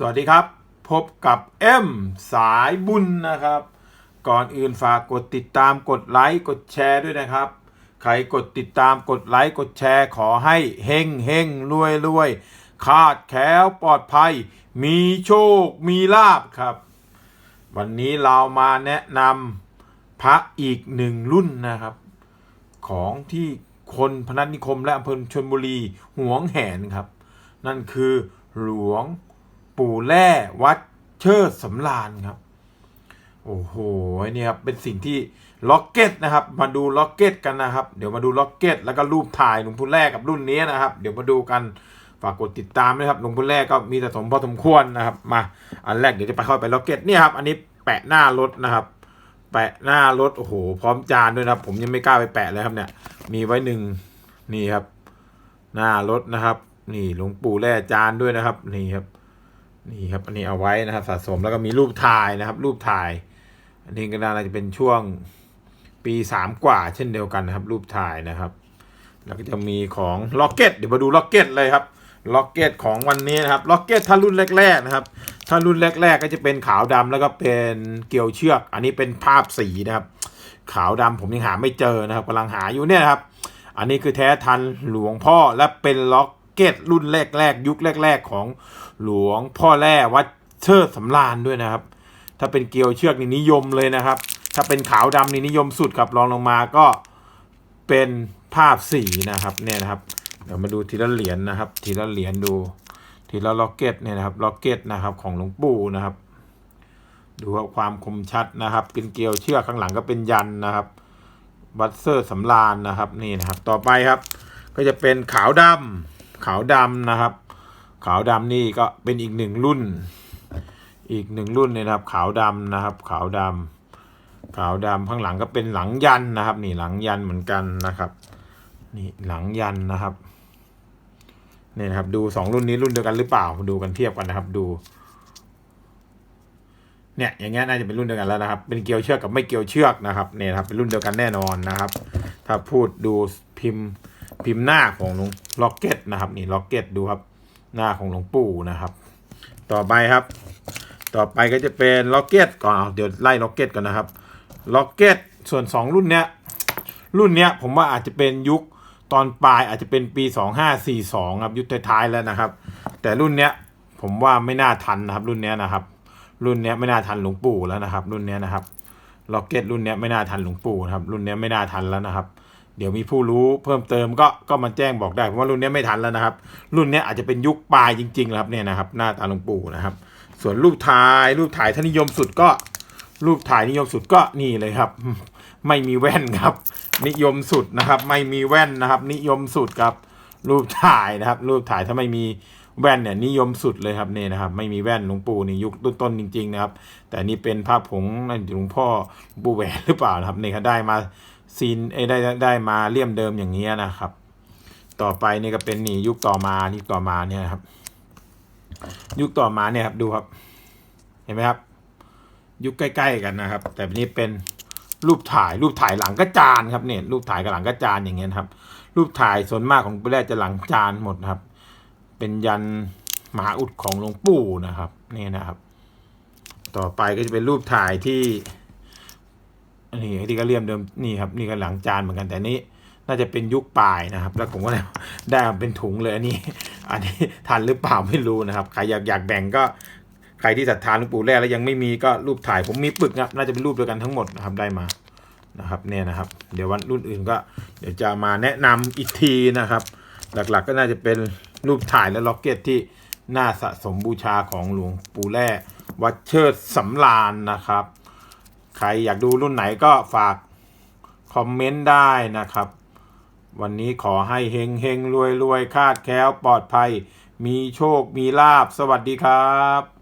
สวัสดีครับ พบกับเอ็มสายบุญนะครับ ก่อนอื่นฝากกดติดตามกดไลค์กดแชร์ด้วยนะครับ ใครกดติดตามกดไลค์กดแชร์ขอให้เฮงเฮงรวยรวยคาดแคล้วปลอดภัย มีโชคมีลาบครับ วันนี้เรามาแนะนำพระอีกหนึ่งรุ่นนะครับ ของที่คนพนัสนิคมและอำเภอชนบุรีหวงแหนครับ นั่นคือหลวง ปู่แร่วัดเชิดสำราญครับ โอ้โหเนี่ยครับเป็นสิ่งที่ล็อกเก็ตนะครับ มาดูล็อกเก็ตกันนะครับ เดี๋ยวมาดูล็อกเก็ต แล้วก็รูปถ่ายหลวงปู่แร่กับรุ่นนี้นะครับ เดี๋ยวมาดูกันฝากกดติดตามด้วยครับหลวงปู่แร่ก็มีแต่สมพอสมควรนะครับ มาอันแรกเดี๋ยวจะไปเข้าไปล็อกเก็ตเนี่ยครับ อันนี้แปะหน้ารถนะครับ แปะหน้ารถโอ้โห พร้อมจานด้วยนะครับ ผมยังไม่กล้าไปแปะเลยครับเนี่ย มีไว้หนึ่งนี่ครับ หน้ารถนะครับ นี่หลวงปู่แร่จานด้วยนะครับ นี่ครับ นี่ครับอันนี้เอาไว้นะครับสะสมแล้วก็มีรูปถ่ายนะครับ รูปถ่าย อันนี้ก็น่าจะเป็นช่วงปีสามกว่า เช่นเดียวกันนะครับ รูปถ่ายนะครับ แล้วก็จะมีของล็อกเก็ตเดี๋ยวมาดูล็อกเก็ตเลยครับล็อกเก็ตของวันนี้นะครับล็อกเก็ตถ้ารุ่นแรก ๆนะครับ ถ้ารุ่นแรก ๆ ก็จะเป็นขาวดำแล้วก็เป็นเกลียวเชือก อันนี้เป็นภาพสีนะครับ ขาวดำผมยังหาไม่เจอนะครับกำลังหาอยู่เนี่ยครับ อันนี้คือแท้ทันหลวงพ่อและเป็นล็อก เก็ตรุ่นแรก ๆ ยุคแรก ๆ ของหลวงพ่อแร่วัดเชิดสำราญด้วยนะครับ ถ้าเป็นเกลียวเชือกนี่นิยมเลยนะครับ ถ้าเป็นขาวดำนี่นิยมสุดครับรองลงมาก็เป็นภาพสีนะครับเนี่ยนะครับ เดี๋ยวมาดูทีละเหรียญนะครับ ทีละเหรียญดู ทีละล็อกเก็ตเนี่ยนะครับล็อกเก็ตนะครับของหลวงปู่นะครับ ดูว่าความคมชัดนะครับ เป็นเกลียวเชือกข้างหลังก็เป็นยันนะครับบัตเซอร์สำราญนะครับนี่นะครับ ต่อไปครับ ก็จะเป็นขาวดำ ขาวดำนะครับ ขาวดำนี่ก็เป็นอีกหนึ่งรุ่น อีกหนึ่งรุ่นนะครับ ขาวดำนะครับ ขาวดำขาวดำข้างหลังก็เป็นหลังยันนะครับ นี่หลังยันเหมือนกันนะครับนี่หลังยันนะครับนี่นะครับดูสองรุ่นนี้รุ่นเดียวกันหรือเปล่าดูกันเทียบกันนะครับดู เนี่ยอย่างเงี้ยน่าจะเป็นรุ่นเดียวกันแล้วนะครับ เป็นเกลียวเชือกกับไม่เกลียวเชือกนะครับเนี่ยครับเป็นรุ่นเดียวกันแน่นอนนะครับ ถ้าพูดดูพิมพ์ พิมพ์หน้าของหลวงล็อกเก็ตนะครับนี่ล็อกเก็ตดูครับหน้าของหลวงปู่นะครับ ต่อไปครับ ต่อไปก็จะเป็นล็อกเก็ตก่อนเอเดี๋ยวไล่ล็อกเก็ตก่อนนะครับล็อกเก็ตส่วน 2 รุ่นเนี้ยรุ่นเนี้ยผมว่าอาจจะเป็นยุคตอนปลายอาจจะเป็นปี 2542ครับยุคท้ายๆแล้วนะครับ แต่รุ่นเนี้ยผมว่าไม่น่าทันนะครับ รุ่นเนี้ยนะครับ รุ่นเนี้ยไม่น่าทันหลวงปู่แล้วนะครับ รุ่นเนี้ยนะครับล็อกเก็ตรุ่นเนี้ยไม่น่าทันหลวงปู่นะครับรุ่นเนี้ยไม่น่าทันแล้วนะครับ เดี๋ยวมีผู้รู้เพิ่มเติมก็ก็มาแจ้งบอกได้เพราะว่ารุ่นนี้ไม่ทันแล้วนะครับ รุ่นนี้อาจจะเป็นยุคปลายจริงๆครับเนี่ยนะครับหน้าตาหลวงปู่นะครับ ส่วนรูปถ่ายรูปถ่ายท่านิยมสุดก็ รูปถ่ายนิยมสุดก็นี่เลยครับ ไม่มีแว่นครับ นิยมสุดนะครับ ไม่มีแว่นนะครับ นิยมสุดครับ รูปถ่ายนะครับ รูปถ่ายถ้าไม่มีแว่นเนี่ยนิยมสุดเลยครับเนี่ยนะครับ ไม่มีแว่นหลวงปู่นี่ยุคต้นๆจริง ๆ นะครับ แต่นี่เป็นภาพผงนั่นหลวงพ่อหลวงปู่แหวนหรือเปล่านะครับนี่ครับได้มา ซีนเอ้ได้ได้มาเลี่ยมเดิมอย่างนี้ยนะครับ ต่อไปนี่ก็เป็นนี่ยุคต่อมายุคต่อมาเนี่ยครับ ยุคต่อมาเนี่ยครับดูครับ เห็นไหมครับ ยุคใกล้ ๆ กันนะครับ แต่นี่เป็นรูปถ่ายรูปถ่ายหลังกระจานครับเนี่ยรูปถ่ายกับหลังกระจานอย่างเงี้ยครับ รูปถ่ายส่วนมากของปุแรกจะหลังจานหมดครับ เป็นยันมหาอุดของหลวงปู่นะครับ นี่นะครับ ต่อไปก็จะเป็นรูปถ่ายที่ นี่ที่ก็เลี่ยมเดิมนี่ครับนี่ก็หลังจานเหมือนกันแต่นี้น่าจะเป็นยุคปลายนะครับ แล้วผมก็ได้เป็นถุงเลยอันนี้อันนี้ทันหรือเปล่าไม่รู้นะครับใครอยากอยากแบ่งก็ใครที่ศรัทธาหลวงปู่แร่แล้วยังไม่มีก็รูปถ่าย ผมมีปึกนะน่าจะเป็นรูปเดียวกันทั้งหมดนะครับได้มานะครับเนี่ยนะครับ เดี๋ยววันรุ่นอื่นก็ เดี๋ยวจะมาแนะนำอีกทีนะครับ หลักๆก็น่าจะเป็นรูปถ่ายและล็อกเก็ตที่น่าสะสมบูชาของหลวงปู่แร่วัดเชิดสำราญนะครับ ใครอยากดูรุ่นไหนก็ฝากคอมเมนต์ได้นะครับ วันนี้ขอให้เฮงเฮงรวยรวยคาดแคล้วปลอดภัย มีโชคมีลาบ สวัสดีครับ